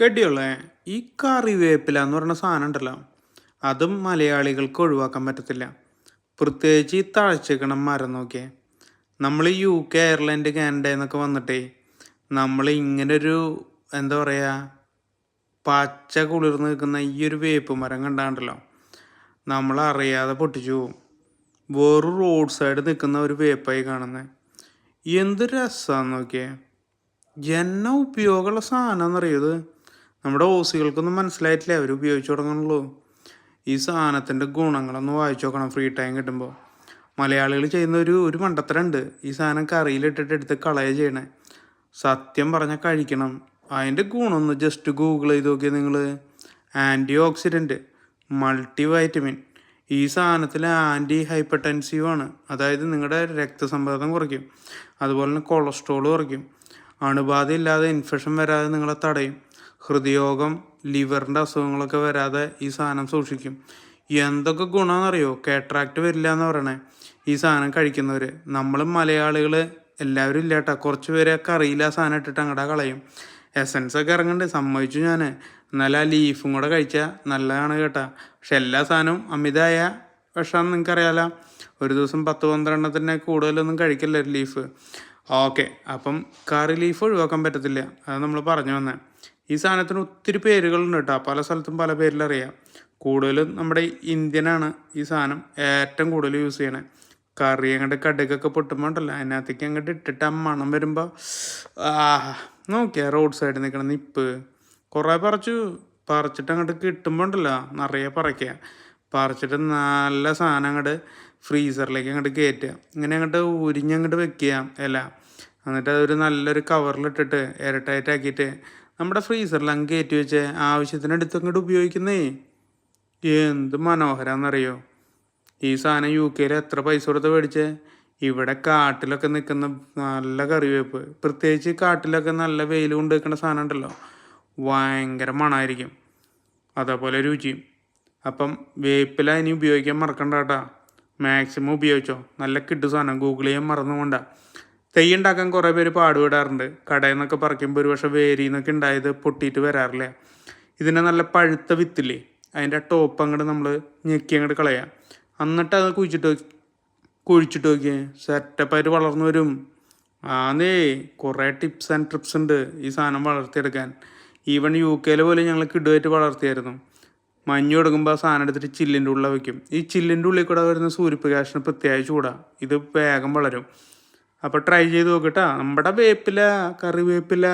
കെട്ടിയുള്ളേ ഈ കറിവേപ്പില എന്ന് പറയുന്ന സാധനം ഉണ്ടല്ലോ. അതും മലയാളികൾക്ക് ഒഴിവാക്കാൻ പറ്റത്തില്ല. പ്രത്യേകിച്ച് ഈ തഴച്ചിക്കണം മരം നോക്കിയേ. നമ്മൾ യു കെ അയർലൻഡ് കാനഡ എന്നൊക്കെ വന്നിട്ടേ നമ്മൾ ഇങ്ങനെ ഒരു എന്താ പറയുക പച്ച കുളിർന്ന് നിൽക്കുന്ന ഈ ഒരു വേപ്പ് മരം കണ്ടാണ്ടല്ലോ. നമ്മൾ അറിയാതെ പൊട്ടിച്ചു പോകും വേറൊരു റോഡ് സൈഡ് നിൽക്കുന്ന ഒരു വേപ്പായി കാണുന്നത് എന്ത് രസമാണെന്ന് നോക്കിയേ. ജന ഉപയോഗമുള്ള സാധനം എന്നറിയത് നമ്മുടെ ഓസികൾക്കൊന്നും മനസ്സിലായിട്ടില്ല? അവർ ഉപയോഗിച്ചു തുടങ്ങണുള്ളൂ. ഈ സാധനത്തിന്റെ ഗുണങ്ങളൊന്ന് വായിച്ചു നോക്കണം ഫ്രീ ടൈം കിട്ടുമ്പോൾ മലയാളികൾ ചെയ്യുന്ന ഒരു ഒരു മണ്ടത്തരമുണ്ട്. ഈ സാധനം കറിയിലിട്ടിട്ട് എടുത്ത് കളയ ചെയ്യണേ. സത്യം പറഞ്ഞാൽ കഴിക്കണം. അതിന്റെ ഗുണമൊന്ന് ജസ്റ്റ് ഗൂഗിൾ ചെയ്ത് നോക്കിയാൽ നിങ്ങൾ ആന്റി ഓക്സിഡന്റ് മൾട്ടി വൈറ്റമിൻ ഈ സാധനത്തിൽ ആന്റി ആണ്. അതായത് നിങ്ങളുടെ രക്തസമ്മർദ്ദം കുറയ്ക്കും. അതുപോലെ തന്നെ കൊളസ്ട്രോൾ കുറയ്ക്കും. അണുബാധ ഇല്ലാതെ ഇൻഫെക്ഷൻ വരാതെ നിങ്ങളെ തടയും. ഹൃദയോഗം ലിവറിന്റെ അസുഖങ്ങളൊക്കെ വരാതെ ഈ സാധനം സൂക്ഷിക്കും. എന്തൊക്കെ ഗുണമെന്നറിയോ കേട്രാക്റ്റ് വരില്ല എന്ന് പറയണേ. ഈ സാധനം കഴിക്കുന്നവർ നമ്മൾ മലയാളികൾ എല്ലാവരും ഇല്ല കേട്ടോ കുറച്ച് പേരൊക്കെ അറിയില്ല സാധനം ഇട്ടിട്ട് അങ്ങടെ കളയും. എസൻസ് ഒക്കെ ഇറങ്ങുന്നുണ്ട് സമ്മതിച്ചു ഞാൻ നല്ല ലീഫും കൂടെ കഴിച്ചാൽ നല്ലതാണ് കേട്ടാ. പക്ഷെ എല്ലാ സാധനവും അമിതമായ വിഷമാണെന്ന് നിങ്ങൾക്കറിയാലോ ഒരു ദിവസം പത്ത് പന്ത്രണ്ടെണ്ണത്തിനെ കൂടുതലൊന്നും കഴിക്കില്ല ഒരു ലീഫ്. ഓക്കെ. അപ്പം കറി ലീഫ് ഒഴിവാക്കാൻ പറ്റത്തില്ല. അത് നമ്മൾ പറഞ്ഞു വന്നേ. ഈ സാധനത്തിന് ഒത്തിരി പേരുകളുണ്ട് കേട്ടോ. പല സ്ഥലത്തും പല പേരിലറിയാം. കൂടുതലും നമ്മുടെ ഇന്ത്യനാണ് ഈ സാധനം ഏറ്റവും കൂടുതൽ യൂസ് ചെയ്യണേ. കറി അങ്ങോട്ട് കടുകൊക്കെ പൊട്ടുമ്പോൾ ഉണ്ടല്ലോ അതിനകത്തേക്ക് അങ്ങോട്ട് ഇട്ടിട്ട് ആ മണം വരുമ്പോൾ ആ നോക്കിയാ റോഡ് സൈഡിൽ നിൽക്കണ നിപ്പ്. കുറേ പറിച്ചു പറിച്ചിട്ട് അങ്ങോട്ട് കിട്ടുമ്പോൾ ഉണ്ടല്ലോ നിറയെ പറിക്കുക പറിച്ചിട്ട് നല്ല സാധനം അങ്ങോട്ട് ഫ്രീസറിലേക്ക് അങ്ങോട്ട് കയറ്റുക ഇങ്ങനെ അങ്ങോട്ട് ഉരിഞ്ഞങ്ങോട്ട് വെക്കുക ഇല. എന്നിട്ട് അതൊരു നല്ലൊരു കവറിലിട്ടിട്ട് ഇരട്ടായിട്ടാക്കിയിട്ട് നമ്മുടെ ഫ്രീസറിൽ അങ്ങ് കയറ്റി വെച്ച്. ആവശ്യത്തിന് എടുത്ത് അങ്ങോട്ട് ഉപയോഗിക്കുന്നേ. എന്ത് മനോഹരാന്നറിയോ? ഈ സാധനം യു കെയിൽ എത്ര പൈസ കൊടുത്ത് മേടിച്ച്? ഇവിടെ കാട്ടിലൊക്കെ നിൽക്കുന്ന നല്ല കറിവേപ്പ്. പ്രത്യേകിച്ച് കാട്ടിലൊക്കെ നല്ല വെയിൽ കൊണ്ട് നിൽക്കുന്ന സാധനം ഉണ്ടല്ലോ. ഭയങ്കര മണമായിരിക്കും അതേപോലെ രുചിയും. അപ്പം വേപ്പില ഇനി ഉപയോഗിക്കാൻ മറക്കണ്ട കേട്ടോ. മാക്സിമം ഉപയോഗിച്ചോ. നല്ല കിട്ടു സാധനം. ഗൂഗിൾ ചെയ്യാൻ മറന്നുകൊണ്ട തെയ്യ് ഉണ്ടാക്കാൻ കുറേ പേര് പാടുവിടാറുണ്ട് കടയിൽ നിന്നൊക്കെ പറിക്കുമ്പോൾ ഒരു പക്ഷേ വേരിൽ നിന്നൊക്കെ ഉണ്ടായത് പൊട്ടിയിട്ട് വരാറില്ല. ഇതിനെ നല്ല പഴുത്ത വിത്തില്ലേ? അതിന്റെ ടോപ്പ് അങ്ങോട്ട് നമ്മൾ ഞെക്കി അങ്ങോട്ട് കളയാം. എന്നിട്ട് അത് കുഴിച്ചിട്ട് കുഴിച്ചിട്ട് നോക്കിയേ. സെറ്റപ്പായിട്ട് വളർന്നു വരും. ആന്നേ കുറേ ടിപ്സ് ആൻഡ് ട്രിപ്സ് ഉണ്ട് ഈ സാധനം വളർത്തിയെടുക്കാൻ. ഈവൺ യു കെയിൽ പോലെ ഞങ്ങൾ കിടുമായിട്ട് വളർത്തിയായിരുന്നു. മഞ്ഞ് കൊടുക്കുമ്പോൾ ആ സാധനം എടുത്തിട്ട് ചില്ലിന്റെ ഉള്ളിൽ വയ്ക്കും ഈ ചില്ലിന്റെ ഉള്ളിൽ കൂടെ വരുന്ന സൂര്യപ്രകാശിന് പ്രത്യേകിച്ച് കൂടാം ഇത് വേഗം വളരും. അപ്പോൾ ട്രൈ ചെയ്ത് നോക്കട്ടാ. നമ്മുടെ വേപ്പില കറിവേപ്പില